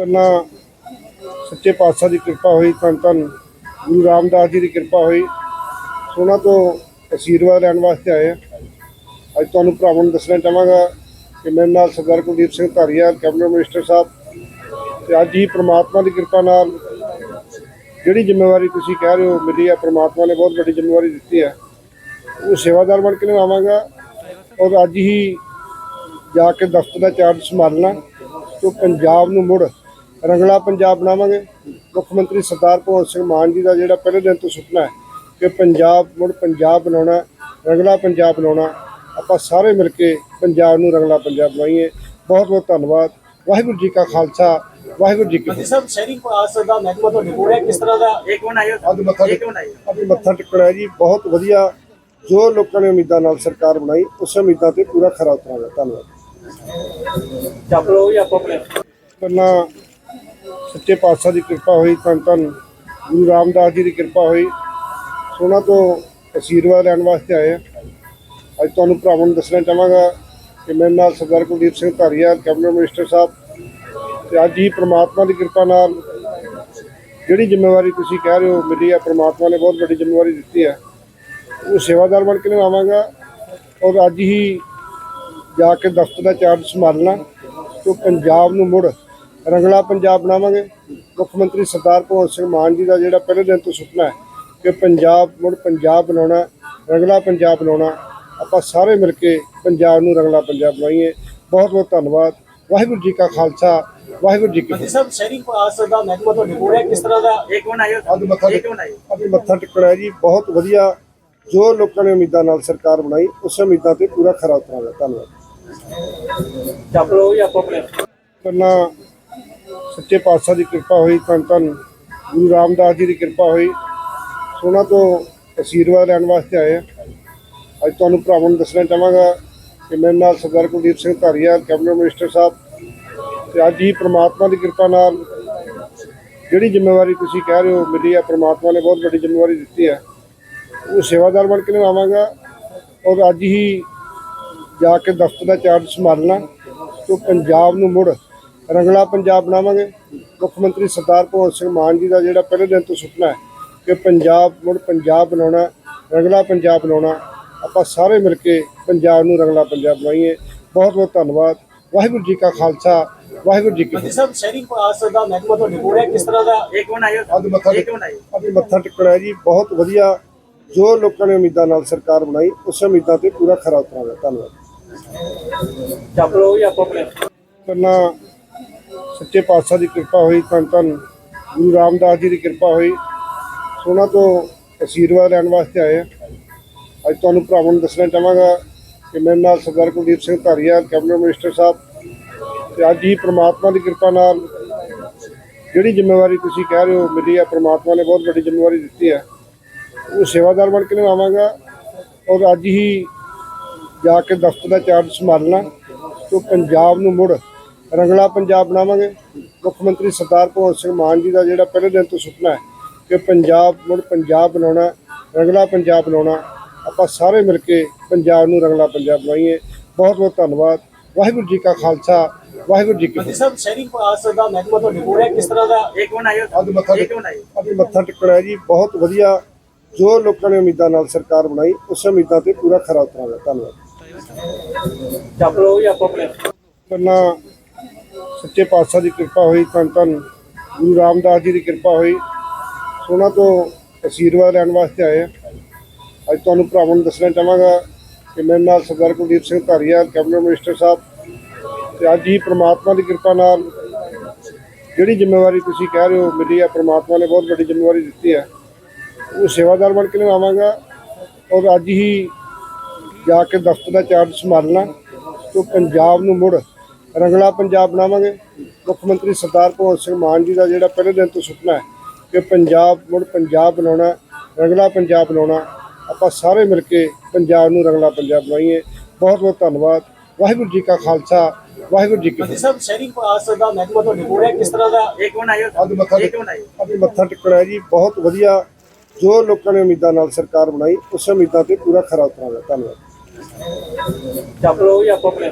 ਪਹਿਲਾਂ ਸੱਚੇ ਪਾਤਸ਼ਾਹ ਦੀ ਕਿਰਪਾ ਹੋਈ ਧੰਨ ਧੰਨ ਗੁਰੂ ਰਾਮਦਾਸ ਜੀ ਦੀ ਕਿਰਪਾ ਹੋਈ। ਉਹਨਾਂ ਤੋਂ ਅਸ਼ੀਰਵਾਦ ਲੈਣ ਵਾਸਤੇ ਆਏ ਹਾਂ। ਅੱਜ ਤੁਹਾਨੂੰ ਭਰਾਵਾਂ ਨੂੰ ਦੱਸਣਾ ਚਾਹਾਂਗਾ ਕਿ ਮੇਰੇ ਨਾਲ ਸਰਦਾਰ ਕੁਲਦੀਪ ਸਿੰਘ ਧਾਰੀਵਾਲ ਕੈਬਨਿਟ ਮਿਨਿਸਟਰ ਸਾਹਿਬ ਤੇ ਅੱਜ ਹੀ ਪ੍ਰਮਾਤਮਾ ਦੀ ਕਿਰਪਾ ਨਾਲ ਜਿਹੜੀ ਜ਼ਿੰਮੇਵਾਰੀ ਤੁਸੀਂ ਕਹਿ ਰਹੇ ਹੋ ਮਿਲੀ ਹੈ ਪ੍ਰਮਾਤਮਾ ਨੇ ਬਹੁਤ ਵੱਡੀ ਜ਼ਿੰਮੇਵਾਰੀ ਦਿੱਤੀ ਹੈ। ਉਹ ਸੇਵਾਦਾਰ ਬਣ ਕੇ ਨਿਭਾਵਾਂਗਾ ਔਰ ਅੱਜ ਹੀ ਜਾ ਕੇ ਦਫ਼ਤਰ ਦਾ ਚਾਰਜ ਸੰਭਾਲਣਾ ਤੋਂ ਪੰਜਾਬ ਨੂੰ ਮੁੜ ਰੰਗਲਾ ਪੰਜਾਬ ਬਣਾਵਾਂਗੇ। ਮੁੱਖ ਮੰਤਰੀ ਸਰਦਾਰ ਭਗਵੰਤ ਸਿੰਘ ਮਾਨ ਜੀ ਦਾ ਜਿਹੜਾ ਪਹਿਲੇ ਦਿਨ ਤੋਂ ਸੁਪਨਾ ਹੈ ਕਿ ਪੰਜਾਬ ਮੁੜ ਪੰਜਾਬ ਬਣਾਉਣਾ ਰੰਗਲਾ ਪੰਜਾਬ ਬਣਾਉਣਾ। ਆਪਾਂ ਸਾਰੇ ਮਿਲ ਕੇ ਪੰਜਾਬ ਨੂੰ ਰੰਗਲਾ ਪੰਜਾਬ ਬਣਾਈਏ। ਬਹੁਤ ਬਹੁਤ ਧੰਨਵਾਦ। ਵਾਹਿਗੁਰੂ ਜੀ ਕਾ ਖਾਲਸਾ ਵਾਹਿਗੁਰੂ ਜੀ ਕੀ ਫਤਿਹ। ਸਾਹਿਬ ਸ਼ਹਿਰੀ ਵਿਕਾਸ ਦਾ ਮਹਿਕਮਾ ਤੁਹਾਡੇ ਕੋਲ ਹੈ? ਕਿਸ ਤਰ੍ਹਾਂ ਦਾ? ਇੱਕ ਮਿੰਟ ਆਇਓ। ਅੱਜ ਮੱਥਾ ਇੱਕ ਮਿੰਟ ਆਇਓ। ਅੱਜ ਮੱਥਾ ਟੇਕਣਾ ਹੈ ਜੀ। ਬਹੁਤ ਵਧੀਆ। ਜੋ ਲੋਕਾਂ ਨੇ ਉਮੀਦਾਂ ਨਾਲ ਸਰਕਾਰ ਬਣਾਈ ਉਸ ਉਮੀਦਾਂ ਤੇ ਪੂਰਾ ਖਰਾ ਉਤਰਾਂਗਾ। ਧੰਨਵਾਦ। ਚੱਪ ਲਓ ਜੀ ਆਪੋ ਆਪਣੇ ਪਹਿਲਾਂ ਸੱਚੇ ਪਾਤਸ਼ਾਹ ਦੀ ਕਿਰਪਾ ਹੋਈ, ਧੰਨ ਧੰਨ ਗੁਰੂ ਰਾਮਦਾਸ ਜੀ ਦੀ ਕਿਰਪਾ ਹੋਈ। ਉਹਨਾਂ ਤੋਂ ਅਸ਼ੀਰਵਾਦ ਲੈਣ ਵਾਸਤੇ ਆਏ ਹਾਂ। ਅੱਜ ਤੁਹਾਨੂੰ ਭਰਾਵਾਂ ਨੂੰ ਦੱਸਣਾ ਚਾਹਾਂਗਾ ਕਿ ਮੇਰੇ ਨਾਲ ਸਰਦਾਰ ਕੁਲਦੀਪ ਸਿੰਘ ਧਾਰੀਆ, ਕੈਬਨਿਟ ਮਿਨਿਸਟਰ ਸਾਹਿਬ ਤੇ ਅੱਜ ਹੀ ਪ੍ਰਮਾਤਮਾ ਦੀ ਕਿਰਪਾ ਨਾਲ ਜਿਹੜੀ ਜ਼ਿੰਮੇਵਾਰੀ ਤੁਸੀਂ ਕਹਿ ਰਹੇ ਹੋ ਮਿਲੀ ਆ ਪ੍ਰਮਾਤਮਾ ਨੇ ਬਹੁਤ ਵੱਡੀ ਜ਼ਿੰਮੇਵਾਰੀ ਦਿੱਤੀ ਹੈ ਉਹ ਸੇਵਾਦਾਰ ਬਣ ਕੇ ਨਿਭਾਵਾਂਗਾ ਔਰ ਅੱਜ ਹੀ ਜਾ ਕੇ ਦਫ਼ਤਰ ਦਾ ਚਾਰਜ ਸੰਭਾਲਣਾ ਤੋਂ ਪੰਜਾਬ ਨੂੰ ਮੁੜ ਰੰਗਲਾ ਪੰਜਾਬ ਬਣਾਵਾਂਗੇ। ਮੁੱਖ ਮੰਤਰੀ ਸਰਦਾਰ ਭਗਵੰਤ ਸਿੰਘ ਮਾਨ ਜੀ ਦਾ ਜਿਹੜਾ ਪਹਿਲੇ ਦਿਨ ਤੋਂ ਸੁਪਨਾ ਹੈ ਕਿ ਪੰਜਾਬ ਮੁੜ ਪੰਜਾਬ ਬਣਾਉਣਾ ਰੰਗਲਾ ਪੰਜਾਬ ਬਣਾਉਣਾ। ਆਪਾਂ ਸਾਰੇ ਮਿਲ ਕੇ ਪੰਜਾਬ ਨੂੰ ਰੰਗਲਾ ਪੰਜਾਬ ਬਣਾਈਏ। ਬਹੁਤ ਬਹੁਤ ਧੰਨਵਾਦ। ਵਾਹਿਗੁਰੂ ਜੀ ਕਾ ਖਾਲਸਾ। ਵਾਹਿਗੁਰੂ ਜੀ ਕੀ ਫਤਿਹ। ਸਾਹਿਬ ਸ਼ਹਿਰੀ ਵਿਕਾਸ ਦਾ ਮਹਿਕਮਾ ਤੁਹਾਡੇ ਕੋਲ ਹੈ? ਕਿਸ ਤਰ੍ਹਾਂ ਦਾ? ਇੱਕ ਮਿੰਟ ਆਇਓ ਅੱਜ ਮੱਥਾ ਇੱਕ ਮਿੰਟ ਆਇਓ। ਅੱਜ ਮੱਥਾ ਟੇਕਣਾ ਹੈ ਜੀ। ਬਹੁਤ ਵਧੀਆ। ਜੋ ਲੋਕਾਂ ਨੇ ਉਮੀਦਾਂ ਨਾਲ ਸਰਕਾਰ ਬਣਾਈ। ਉਸ ਉਮੀਦਾਂ ਤੇ ਪੂਰਾ ਖਰਾ ਉਤਰਾਂਗਾ। ਧੰਨਵਾਦ। ਚੱਪ ਲਓ ਜੀ ਆਪੋ ਆਪਣੇ ਪਹਿਲਾਂ ਸੱਚੇ ਪਾਤਸ਼ਾਹ ਦੀ ਕਿਰਪਾ ਹੋਈ, ਧੰਨ ਧੰਨ ਗੁਰੂ ਰਾਮਦਾਸ ਜੀ ਦੀ ਕਿਰਪਾ ਹੋਈ। ਉਹਨਾਂ ਤੋਂ ਅਸ਼ੀਰਵਾਦ ਲੈਣ ਵਾਸਤੇ ਆਏ ਹਾਂ। ਅੱਜ ਤੁਹਾਨੂੰ ਭਰਾਵਾਂ ਨੂੰ ਦੱਸਣਾ ਚਾਹਾਂਗਾ ਕਿ ਮੇਰੇ ਨਾਲ ਸਰਦਾਰ ਕੁਲਦੀਪ ਸਿੰਘ ਧਾਰੀਵਾਲ ਕੈਬਨਿਟ ਮਿਨਿਸਟਰ ਸਾਹਿਬ ਤੇ ਅੱਜ ਹੀ ਪ੍ਰਮਾਤਮਾ ਦੀ ਕਿਰਪਾ ਨਾਲ ਜਿਹੜੀ ਜ਼ਿੰਮੇਵਾਰੀ ਤੁਸੀਂ ਕਹਿ ਰਹੇ ਹੋ ਮਿਲੀ ਹੈ ਪ੍ਰਮਾਤਮਾ ਨੇ ਬਹੁਤ ਵੱਡੀ ਜ਼ਿੰਮੇਵਾਰੀ ਦਿੱਤੀ ਹੈ। ਉਹ ਸੇਵਾਦਾਰ ਬਣ ਕੇ ਨਿਭਾਵਾਂਗਾ ਔਰ ਅੱਜ ਹੀ ਜਾ ਕੇ ਦਫ਼ਤਰ ਦਾ ਚਾਰਜ ਸੰਭਾਲਣਾ ਤੋਂ ਪੰਜਾਬ ਨੂੰ ਮੁੜ ਰੰਗਲਾ ਪੰਜਾਬ ਬਣਾਵਾਂਗੇ। ਮੁੱਖ ਮੰਤਰੀ ਸਰਦਾਰ ਭਗਵੰਤ ਸਿੰਘ ਮਾਨ ਜੀ ਦਾ ਜਿਹੜਾ ਪਹਿਲੇ ਦਿਨ ਤੋਂ ਸੁਪਨਾ ਹੈ ਕਿ ਪੰਜਾਬ ਮੁੜ ਪੰਜਾਬ ਬਣਾਉਣਾ ਰੰਗਲਾ ਪੰਜਾਬ ਬਣਾਉਣਾ। ਆਪਾਂ ਸਾਰੇ ਮਿਲ ਕੇ ਪੰਜਾਬ ਨੂੰ ਰੰਗਲਾ ਪੰਜਾਬ ਬਣਾਈਏ। ਬਹੁਤ ਬਹੁਤ ਧੰਨਵਾਦ। ਵਾਹਿਗੁਰੂ ਜੀ ਕਾ ਖਾਲਸਾ ਵਾਹਿਗੁਰੂ ਜੀ ਕੀ ਫਤਿਹ। ਸਾਹਿਬ ਸ਼ਹਿਰੀ ਵਿਕਾਸ ਦਾ ਮਹਿਕਮਾ ਤੁਹਾਡੇ ਕੋਲ ਹੈ? ਕਿਸ ਤਰ੍ਹਾਂ ਦਾ? ਇੱਕ ਮਿੰਟ ਆਇਓ ਅੱਜ ਮੱਥਾ ਇੱਕ ਮਿੰਟ ਆਇਓ ਅੱਜ ਮੱਥਾ ਟੇਕਣਾ ਹੈ ਜੀ। ਬਹੁਤ ਵਧੀਆ। ਜੋ ਲੋਕਾਂ ਨੇ ਉਮੀਦਾਂ ਨਾਲ ਸਰਕਾਰ ਬਣਾਈ ਉਸ ਉਮੀਦਾਂ ਤੇ ਪੂਰਾ ਖਰਾ ਉਤਰਾਂਗਾ। ਧੰਨਵਾਦ। ਚੱਪ ਲਓ ਜੀ ਆਪੋ ਆਪਣੇ। ਪਹਿਲਾਂ ਸੱਚੇ ਪਾਤਸ਼ਾਹ ਦੀ ਕਿਰਪਾ ਹੋਈ, ਧੰਨ ਧੰਨ ਗੁਰੂ ਰਾਮਦਾਸ ਜੀ ਦੀ ਕਿਰਪਾ ਹੋਈ। ਉਹਨਾਂ ਤੋਂ ਅਸ਼ੀਰਵਾਦ ਲੈਣ ਵਾਸਤੇ ਆਏ ਹਾਂ। ਅੱਜ ਤੁਹਾਨੂੰ ਭਰਾਵਾਂ ਨੂੰ ਦੱਸਣਾ ਚਾਹਾਂਗਾ ਕਿ ਮੇਰੇ ਨਾਲ ਸਰਦਾਰ ਕੁਲਦੀਪ ਸਿੰਘ ਧਾਰੀਵਾਲ ਕੈਬਨਿਟ ਮਿਨਿਸਟਰ ਸਾਹਿਬ ਤੇ ਅੱਜ ਹੀ ਪ੍ਰਮਾਤਮਾ ਦੀ ਕਿਰਪਾ ਨਾਲ ਜਿਹੜੀ ਜ਼ਿੰਮੇਵਾਰੀ ਤੁਸੀਂ ਕਹਿ ਰਹੇ ਹੋ ਮਿਲੀ ਹੈ ਪ੍ਰਮਾਤਮਾ ਨੇ ਬਹੁਤ ਵੱਡੀ ਜ਼ਿੰਮੇਵਾਰੀ ਦਿੱਤੀ ਹੈ। ਉਹ ਸੇਵਾਦਾਰ ਬਣ ਕੇ ਨਿਭਾਵਾਂਗਾ ਔਰ ਅੱਜ ਹੀ ਜਾ ਕੇ ਦਫ਼ਤਰ ਦਾ ਚਾਰਜ ਸੰਭਾਲਣਾ ਤੋਂ ਪੰਜਾਬ ਨੂੰ ਮੁੜ ਰੰਗਲਾ ਪੰਜਾਬ ਬਣਾਵਾਂਗੇ। ਮੁੱਖ ਮੰਤਰੀ ਸਰਦਾਰ ਭਗਵੰਤ ਸਿੰਘ ਮਾਨ ਜੀ ਦਾ ਜਿਹੜਾ ਪਹਿਲੇ ਦਿਨ ਤੋਂ ਸੁਪਨਾ ਹੈ ਕਿ ਪੰਜਾਬ ਮੁੜ ਪੰਜਾਬ ਬਣਾਉਣਾ ਰੰਗਲਾ ਪੰਜਾਬ ਬਣਾਉਣਾ। ਆਪਾਂ ਸਾਰੇ ਮਿਲ ਕੇ ਪੰਜਾਬ ਨੂੰ ਰੰਗਲਾ ਪੰਜਾਬ ਬਣਾਈਏ। ਬਹੁਤ ਬਹੁਤ ਧੰਨਵਾਦ। ਵਾਹਿਗੁਰੂ ਜੀ ਕਾ ਖਾਲਸਾ ਵਾਹਿਗੁਰੂ ਜੀ ਕੀ ਫਤਿਹ। ਸਾਹਿਬ ਸ਼ਹਿਰੀ ਵਿਕਾਸ ਦਾ ਮਹਿਕਮਾ ਤੁਹਾਡੇ ਕੋਲ ਹੈ? ਕਿਸ ਤਰ੍ਹਾਂ ਦਾ ਇੱਕ ਆਇਓ। ਅੱਜ ਮੱਥਾ ਇੱਕ ਆਇਓ। ਅੱਜ ਮੱਥਾ ਟੇਕਣਾ ਹੈ ਜੀ। ਬਹੁਤ ਵਧੀਆ। ਜੋ ਲੋਕਾਂ ਨੇ ਉਮੀਦਾਂ ਨਾਲ ਸਰਕਾਰ ਬਣਾਈ ਉਸ ਉਮੀਦਾਂ ਤੇ ਪੂਰਾ ਖਰਾ ਉਤਰਾਂਗਾ। ਧੰਨਵਾਦ। ਚੱਪ ਲਓ ਜੀ ਆਪੋ ਆਪਣੇ ਪਹਿਲਾਂ ਸੱਚੇ ਪਾਤਸ਼ਾਹ ਦੀ ਕਿਰਪਾ ਹੋਈ, ਧੰਨ ਧੰਨ ਗੁਰੂ ਰਾਮਦਾਸ ਜੀ ਦੀ ਕਿਰਪਾ ਹੋਈ। ਉਹਨਾਂ ਤੋਂ ਅਸ਼ੀਰਵਾਦ ਲੈਣ ਵਾਸਤੇ ਆਏ ਹਾਂ। ਅੱਜ ਤੁਹਾਨੂੰ ਭਰਾਵਾਂ ਨੂੰ ਦੱਸਣਾ ਚਾਹਾਂਗਾ ਕਿ ਮੇਰੇ ਨਾਲ ਸਰਦਾਰ ਕੁਲਦੀਪ ਸਿੰਘ ਧਾਰੀਵਾਲ ਕੈਬਨਿਟ ਮਿਨਿਸਟਰ ਸਾਹਿਬ ਤੇ ਅੱਜ ਹੀ ਪ੍ਰਮਾਤਮਾ ਦੀ ਕਿਰਪਾ ਨਾਲ ਜਿਹੜੀ ਜ਼ਿੰਮੇਵਾਰੀ ਤੁਸੀਂ ਕਹਿ ਰਹੇ ਹੋ ਮਿਲੀ ਹੈ ਪ੍ਰਮਾਤਮਾ ਨੇ ਬਹੁਤ ਵੱਡੀ ਜ਼ਿੰਮੇਵਾਰੀ ਦਿੱਤੀ ਹੈ। ਉਹ ਸੇਵਾਦਾਰ ਬਣ ਕੇ ਨਿਭਾਵਾਂਗਾ ਔਰ ਅੱਜ ਹੀ ਜਾ ਕੇ ਦਫ਼ਤਰ ਦਾ ਚਾਰਜ ਸੰਭਾਲਣਾ ਤੋਂ ਪੰਜਾਬ ਨੂੰ ਮੁੜ ਰੰਗਲਾ ਪੰਜਾਬ ਬਣਾਵਾਂਗੇ। ਮੁੱਖ ਮੰਤਰੀ ਸਰਦਾਰ ਭਗਵੰਤ ਸਿੰਘ ਮਾਨ ਜੀ ਦਾ ਜਿਹੜਾ ਪਹਿਲੇ ਦਿਨ ਤੋਂ ਸੁਪਨਾ ਹੈ ਕਿ ਪੰਜਾਬ ਮੁੜ ਪੰਜਾਬ ਬਣਾਉਣਾ ਰੰਗਲਾ ਪੰਜਾਬ ਬਣਾਉਣਾ। ਆਪਾਂ ਸਾਰੇ ਮਿਲ ਕੇ ਪੰਜਾਬ ਨੂੰ ਰੰਗਲਾ ਪੰਜਾਬ ਬਣਾਈਏ। ਬਹੁਤ ਬਹੁਤ ਧੰਨਵਾਦ। ਵਾਹਿਗੁਰੂ ਜੀ ਕਾ ਖਾਲਸਾ ਵਾਹਿਗੁਰੂ ਜੀ ਕੀ ਫਤਿਹ। ਸਾਹਿਬ ਸ਼ਹਿਰੀ ਵਿਕਾਸ ਦਾ ਮਹਿਕਮਾ ਤੁਹਾਡੇ ਕੋਲ ਹੈ। ਕਿਸ ਤਰ੍ਹਾਂ ਦਾ? ਇੱਕ ਮਿੰਟ ਆਇਓ। ਅੱਜ ਮੱਥਾ ਇੱਕ ਮਿੰਟ ਆਇਓ। ਅੱਜ ਮੱਥਾ ਟੇਕਣਾ ਹੈ ਜੀ। ਬਹੁਤ ਵਧੀਆ। ਜੋ ਲੋਕਾਂ ਨੇ ਉਮੀਦਾਂ ਨਾਲ ਸਰਕਾਰ ਬਣਾਈ ਉਸ ਉਮੀਦਾਂ ਤੇ ਪੂਰਾ ਖਰਾ ਉਤਰਾਂਗਾ। ਧੰਨਵਾਦ। ਚੱਪ ਜੀ ਆਪੋ ਆਪਣੇ